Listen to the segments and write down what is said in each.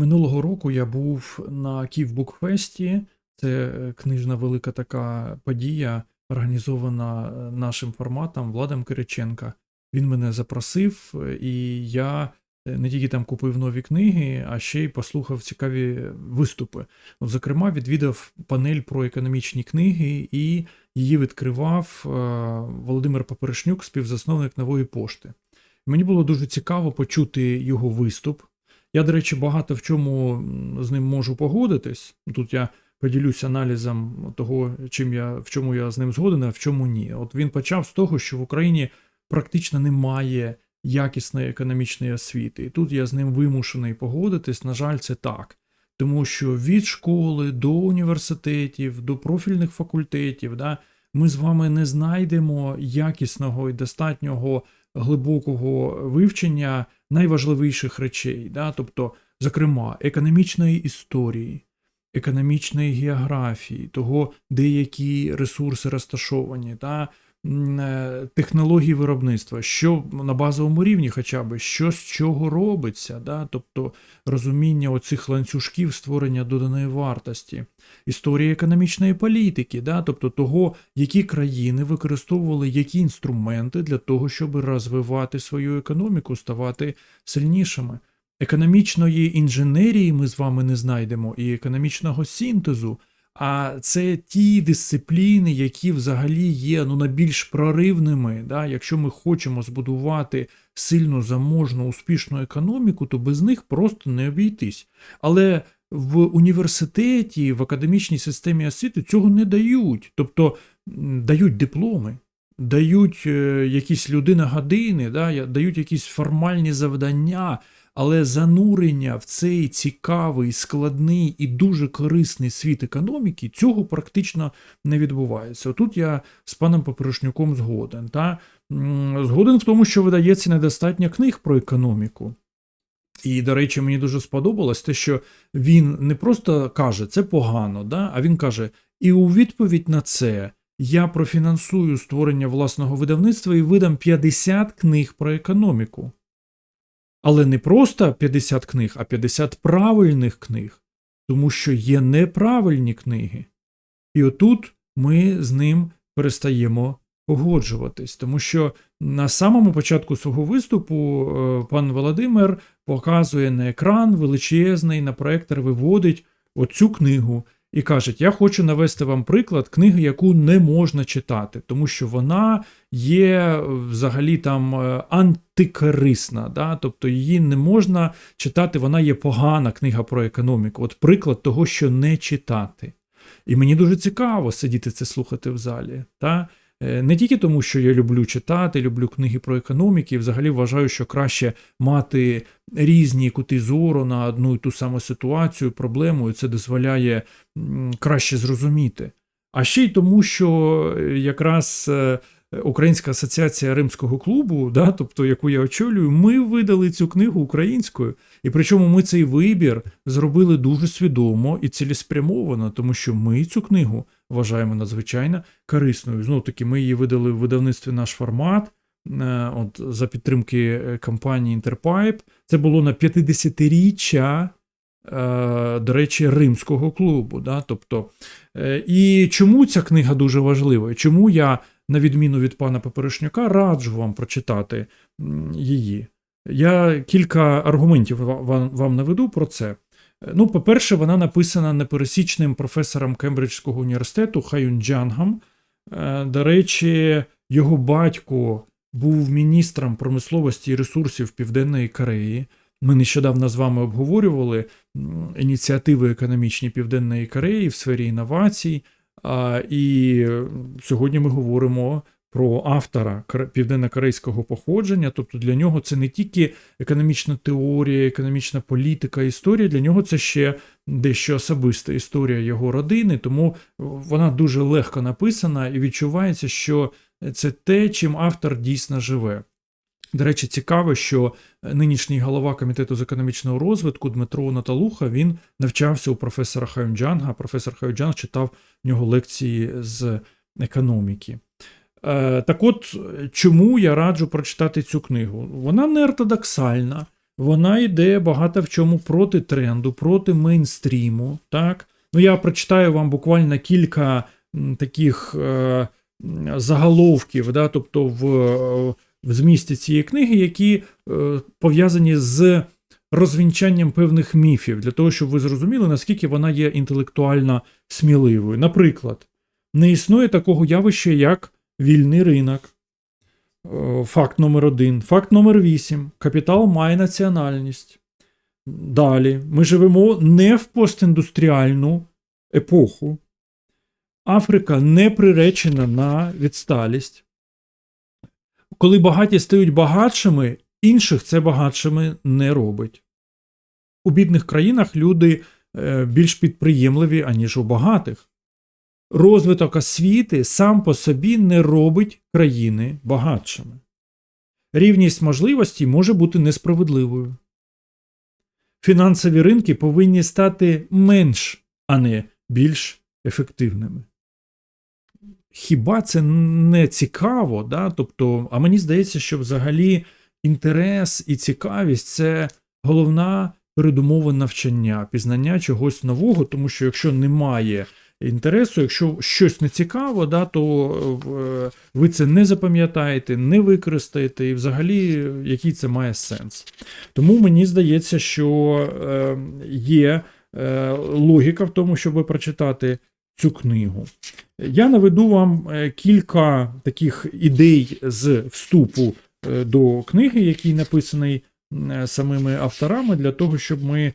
Минулого року я був на Київбукфесті. Це е, книжна велика така подія, організована е, нашим форматом Владом Кириченка. Він мене запросив, е, і я не тільки там купив нові книги, а ще й послухав цікаві виступи. От, зокрема, відвідав панель про економічні книги, і її відкривав Володимир Поперешнюк, співзасновник нової пошти. Мені було дуже цікаво почути його виступ. Я, до речі, багато в чому з ним можу погодитись. Тут я поділюсь аналізом того, чим я, в чому я з ним згоден, а в чому ні. От він почав з того, що в Україні практично немає якісної економічної освіти. І тут я з ним вимушений погодитись. На жаль, це так. Тому що від школи до університетів, до профільних факультетів, да, ми з вами не знайдемо якісного і достатнього глибокого вивчення найважливіших речей, да, тобто, зокрема, економічної історії, економічної географії, того, де які ресурси розташовані, та е, технології виробництва, що на базовому рівні, хоча б що з чого робиться, да, тобто розуміння оцих ланцюжків створення доданої вартості, історія економічної політики, да, тобто того, які країни використовували які інструменти для того, щоб розвивати свою економіку, ставати сильнішими. Економічної інженерії ми з вами не знайдемо і економічного синтезу. А це ті дисципліни, які взагалі є ну, найбільш проривними. Да? Якщо ми хочемо збудувати сильну, заможну, успішну економіку, то без них просто не обійтись. Але в університеті, в академічній системі освіти цього не дають. Тобто дають дипломи, дають е, якісь людина години, да? дають якісь формальні завдання. Але занурення в цей цікавий, складний і дуже корисний світ економіки цього практично не відбувається. Отут я з паном Поперешнюком згоден. Та? Згоден в тому, що видається недостатньо книг про економіку. І, до речі, мені дуже сподобалось те, що він не просто каже, це погано, да? а він каже: і у відповідь на це я профінансую створення власного видавництва і видам 50 книг про економіку. Але не просто 50 книг, а 50 правильних книг, тому що є неправильні книги. І отут ми з ним перестаємо погоджуватись, тому що на самому початку свого виступу е, пан Володимир показує на екран величезний, на проектор виводить оцю книгу і кажуть: Я хочу навести вам приклад книги, яку не можна читати, тому що вона є е, взагалі там е, антикорисна, да? тобто її не можна читати, вона є погана книга про економіку. От приклад того, що не читати. І мені дуже цікаво сидіти це слухати в залі. Та? Е, Не тільки тому, що я люблю читати, люблю книги про економіки, і взагалі вважаю, що краще мати різні кути зору на одну і ту саму ситуацію, проблему, і це дозволяє краще зрозуміти. А ще й тому, що якраз е, Українська асоціація Римського клубу, да, тобто яку я очолюю, ми видали цю книгу українською. І причому ми цей вибір зробили дуже свідомо і цілеспрямовано, тому що ми цю книгу вважаємо надзвичайно корисною. Знову таки, ми її видали в видавництві наш формат. е, От за підтримки е, компанії Interpipe. Це було на 50-річчя, е, до речі, римського клубу. Да? Тобто, і чому ця книга дуже важлива? Чому я, на відміну від пана Поперешняка, раджу вам прочитати її? Я кілька аргументів вам, наведу про це. Е, Ну, по-перше, вона написана непересічним професором Кембриджського університету Хаюн Джангом. Е, До речі, його батько був міністром промисловості і ресурсів Південної Кореї. Ми нещодавно з вами обговорювали ініціативи економічні Південної Кореї в сфері інновацій. І сьогодні ми говоримо про автора кор- південно-корейського походження. Тобто для нього це не тільки економічна теорія, економічна політика, історія. Для нього це ще дещо особиста історія його родини, тому вона дуже легко написана і відчувається, що це те, чим автор дійсно живе. До речі, цікаво, що нинішній голова комітету з економічного розвитку Дмитро Наталуха він навчався у професора Хаюнджанга. Професор Хаюнджанг читав в нього лекції з економіки. Е, Так от, чому я раджу прочитати цю книгу? Вона не ортодоксальна, вона йде багато в чому проти тренду, проти мейнстріму. Так? Ну, я прочитаю вам буквально кілька таких е, заголовків, да? тобто в, е, в змісті цієї книги, які е, пов'язані з розвінчанням певних міфів, для того, щоб ви зрозуміли, наскільки вона є інтелектуально сміливою. Наприклад, не існує такого явища, як вільний ринок. Е, Факт номер один. Факт номер вісім. Капітал має національність. Далі. Ми живемо не в постіндустріальну епоху. Африка не приречена на відсталість. Коли багаті стають багатшими, інших це багатшими не робить. У бідних країнах люди е, більш підприємливі, аніж у багатих. Розвиток освіти сам по собі не робить країни багатшими. Рівність можливостей може бути несправедливою. Фінансові ринки повинні стати менш, а не більш ефективними. Хіба це не цікаво? Да? Тобто, а мені здається, що взагалі інтерес і цікавість це головна передумова навчання, пізнання чогось нового, тому що якщо немає інтересу, якщо щось не цікаво, да, то е, ви це не запам'ятаєте, не використаєте, і взагалі який це має сенс. Тому мені здається, що е, є е, логіка в тому, щоб прочитати цю книгу. Я наведу вам е, кілька таких ідей з вступу е, до книги, який написаний е, самими авторами, для того, щоб ми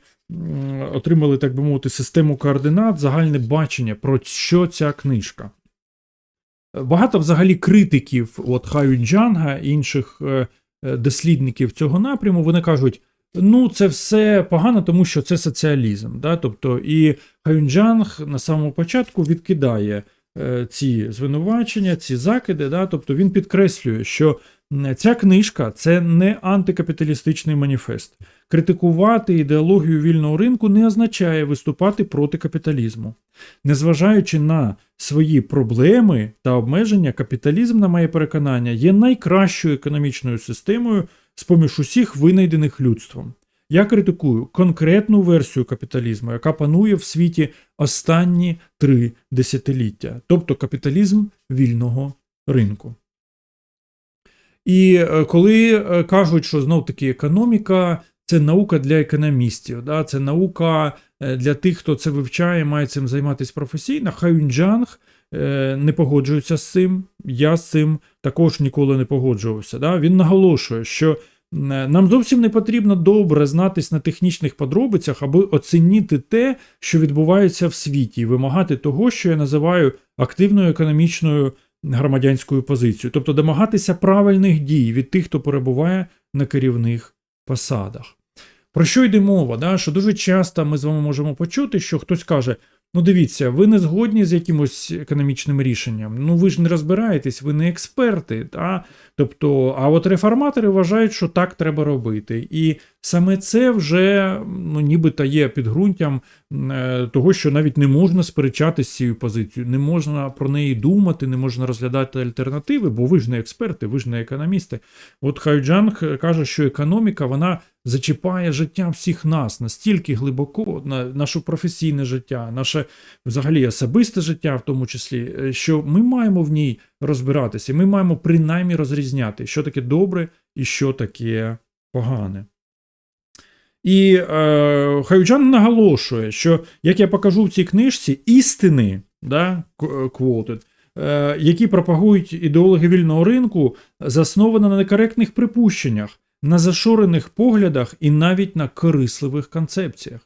отримали, так би мовити, систему координат, загальне бачення, про що ця книжка. Багато взагалі критиків, от Хаю Джанга і інших дослідників цього напряму, вони кажуть, ну це все погано, тому що це соціалізм. Да? Тобто, і Хаюнджанг на самому початку відкидає е, ці звинувачення, ці закиди. Да? Тобто він підкреслює, що ця книжка це не антикапіталістичний маніфест. Критикувати ідеологію вільного ринку не означає виступати проти капіталізму. Незважаючи на свої проблеми та обмеження, капіталізм, на моє переконання, є найкращою економічною системою з поміж усіх винайдених людством. Я критикую конкретну версію капіталізму, яка панує в світі останні три десятиліття, тобто капіталізм вільного ринку. І е, коли е, кажуть, що знов таки економіка це наука для економістів, да? це наука е, для тих, хто це вивчає, має цим займатися професійно, Хаюнджанг не погоджується з цим. Я з цим також ніколи не погоджувався. Да? Він наголошує, що е, нам зовсім не потрібно добре знатись на технічних подробицях, аби оцінити те, що відбувається в світі, і вимагати того, що я називаю активною економічною громадянською позицією, тобто домагатися правильних дій від тих, хто перебуває на керівних посадах. Про що йде мова? Да? Що дуже часто ми з вами можемо почути, що хтось каже: ну дивіться, ви не згодні з якимось економічним рішенням, ну ви ж не розбираєтесь, ви не експерти. Та? Тобто, а от реформатори вважають, що так треба робити. І саме це вже ну, нібито є підґрунтям е, того, що навіть не можна сперечатися з цією позицією, не можна про неї думати, не можна розглядати альтернативи, бо ви ж не експерти, ви ж не економісти. От Хайджанг каже, що економіка вона зачіпає життя всіх нас настільки глибоко, на наше професійне життя, наше взагалі особисте життя, в тому числі, е, що ми маємо в ній розбиратися, ми маємо принаймні розрізняти, що таке добре і що таке погане. І е, Хаюджан наголошує, що, як я покажу в цій книжці, істини, да, quoted, е, які пропагують ідеологи вільного ринку, засновано на некоректних припущеннях, на зашорених поглядах і навіть на корисливих концепціях.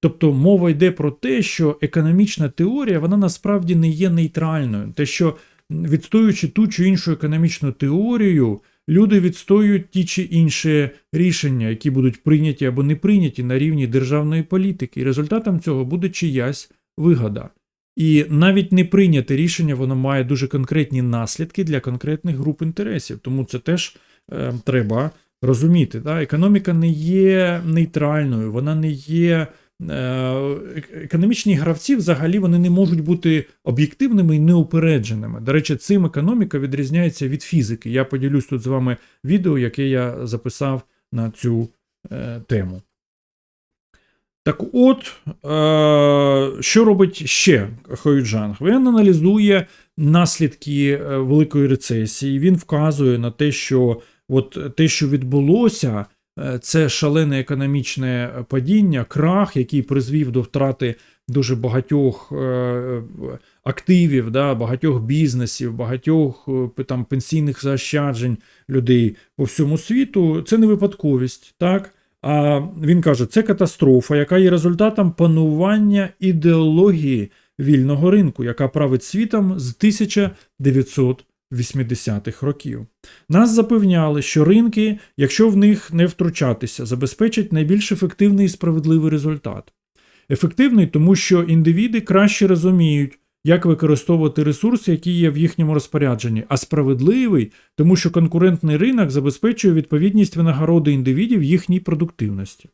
Тобто мова йде про те, що економічна теорія вона насправді не є нейтральною. Те, що відстоюючи ту чи іншу економічну теорію, люди відстоюють ті чи інші рішення, які будуть прийняті або не прийняті на рівні державної політики, і результатом цього буде чиясь вигода. І навіть не прийняте рішення воно має дуже конкретні наслідки для конкретних груп інтересів, тому це теж е, треба розуміти. Да? Економіка не є нейтральною, вона не є. Е, економічні гравці взагалі вони не можуть бути об'єктивними і неупередженими. До речі, цим економіка відрізняється від фізики. Я поділюсь тут з вами відео, яке я записав на цю е, тему. Так от, е, що робить ще Хоюджанг? Він аналізує наслідки е, великої рецесії. Він вказує на те, що от те, що відбулося, е, це шалене економічне падіння, крах, який призвів до втрати дуже багатьох е, активів, да, багатьох бізнесів, багатьох е, там пенсійних заощаджень людей по всьому світу. Це не випадковість, так? А він каже, це катастрофа, яка є результатом панування ідеології вільного ринку, яка править світом з 1980-х років. Нас запевняли, що ринки, якщо в них не втручатися, забезпечать найбільш ефективний і справедливий результат. Ефективний, тому що індивіди краще розуміють, як використовувати ресурси, які є в їхньому розпорядженні, а справедливий, тому що конкурентний ринок забезпечує відповідність винагороди індивідів їхній продуктивності.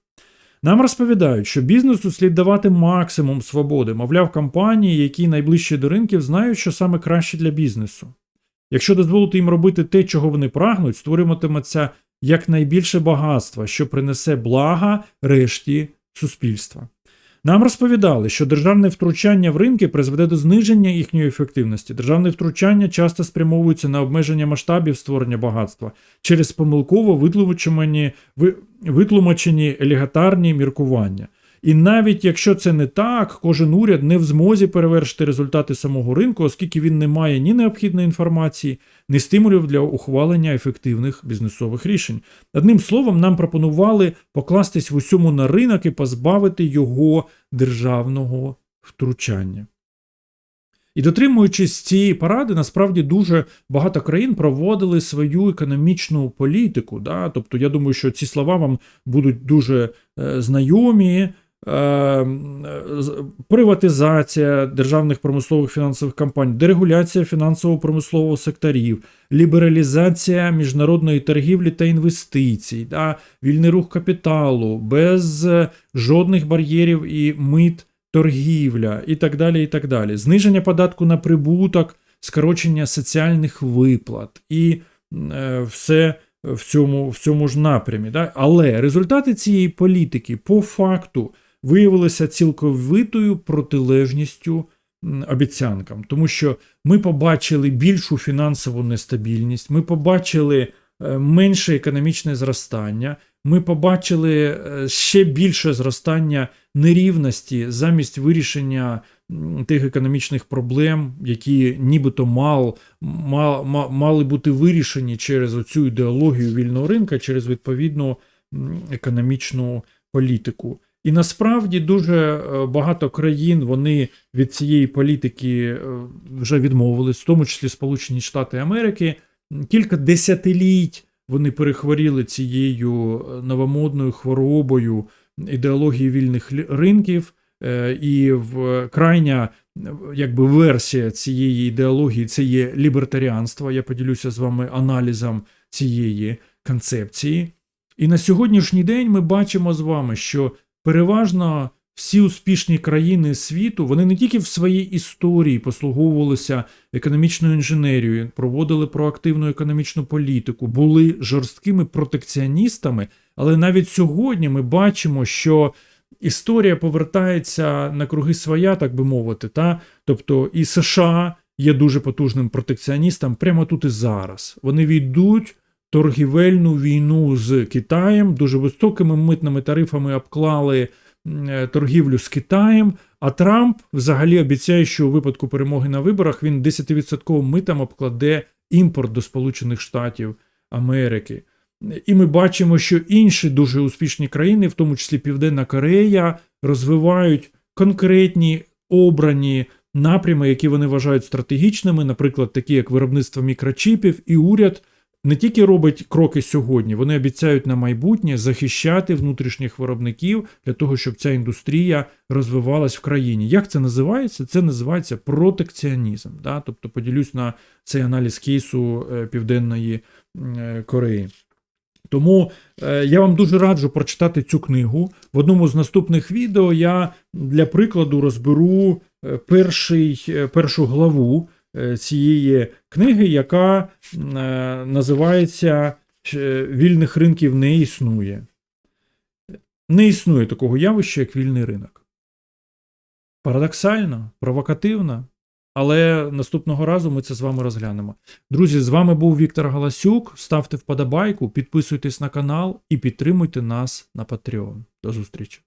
Нам розповідають, що бізнесу слід давати максимум свободи, мовляв, компанії, які найближчі до ринків, знають, що саме краще для бізнесу. Якщо дозволити їм робити те, чого вони прагнуть, створюватиметься якнайбільше багатства, що принесе блага решті суспільства. Нам розповідали, що державне втручання в ринки призведе до зниження їхньої ефективності. Державне втручання часто спрямовується на обмеження масштабів створення багатства через помилково витлумачені, ви- витлумачені елегатарні міркування. І навіть якщо це не так, кожен уряд не в змозі перевершити результати самого ринку, оскільки він не має ні необхідної інформації, ні стимулів для ухвалення ефективних бізнесових рішень. Одним словом, нам пропонували покластись в усьому на ринок і позбавити його державного втручання. І дотримуючись цієї поради, насправді дуже багато країн проводили свою економічну політику. Да? Тобто, я думаю, що ці слова вам будуть дуже е, знайомі. Е, з- приватизація державних промислових фінансових компаній, дерегуляція фінансово-промислового секторів, лібералізація міжнародної торгівлі та інвестицій, да, вільний рух капіталу, без е, жодних бар'єрів і мит торгівля і так далі. і так далі. Зниження податку на прибуток, скорочення соціальних виплат і е, все в цьому, в цьому ж напрямі. Да? Але результати цієї політики по факту виявилися цілковитою протилежністю обіцянкам, тому що ми побачили більшу фінансову нестабільність, ми побачили е, менше економічне зростання, ми побачили е, ще більше зростання нерівності замість вирішення тих економічних проблем, які нібито мал, мал, ма- мали бути вирішені через оцю ідеологію вільного ринка, через відповідну економічну політику. І насправді дуже е, багато країн вони від цієї політики е, вже відмовились, в тому числі Сполучені Штати Америки. Кілька десятиліть вони перехворіли цією е, новомодною хворобою ідеології вільних ринків, і в крайня якби версія цієї ідеології це є лібертаріанство. Я поділюся з вами аналізом цієї концепції. І на сьогоднішній день ми бачимо з вами, що переважно всі успішні країни світу вони не тільки в своїй історії послуговувалися економічною інженерією, проводили проактивну економічну політику, були жорсткими протекціоністами, але навіть сьогодні ми бачимо, що історія повертається на круги своя, так би мовити. Та? Тобто і США є дуже потужним протекціоністом прямо тут і зараз. Вони війдуть торгівельну війну з Китаєм, дуже високими митними тарифами обклали е, торгівлю з Китаєм. А Трамп взагалі обіцяє, що у випадку перемоги на виборах він 10% митом обкладе імпорт до Сполучених Штатів Америки. І ми бачимо, що інші дуже успішні країни, в тому числі Південна Корея, розвивають конкретні обрані напрями, які вони вважають стратегічними, наприклад, такі як виробництво мікрочіпів, і уряд не тільки робить кроки сьогодні, вони обіцяють на майбутнє захищати внутрішніх виробників для того, щоб ця індустрія розвивалась в країні. Як це називається? Це називається протекціонізм. Да? Тобто поділюсь на цей аналіз кейсу е, Південної е, Кореї. Тому е, я вам дуже раджу прочитати цю книгу. В одному з наступних відео я для прикладу розберу перший, першу главу цієї книги, яка е, називається е, Вільних ринків не існує. Не існує такого явища, як вільний ринок. Парадоксально, провокативно, але наступного разу ми це з вами розглянемо. Друзі, з вами був Віктор Галасюк. Ставте вподобайку, підписуйтесь на канал і підтримуйте нас на Patreon. До зустрічі!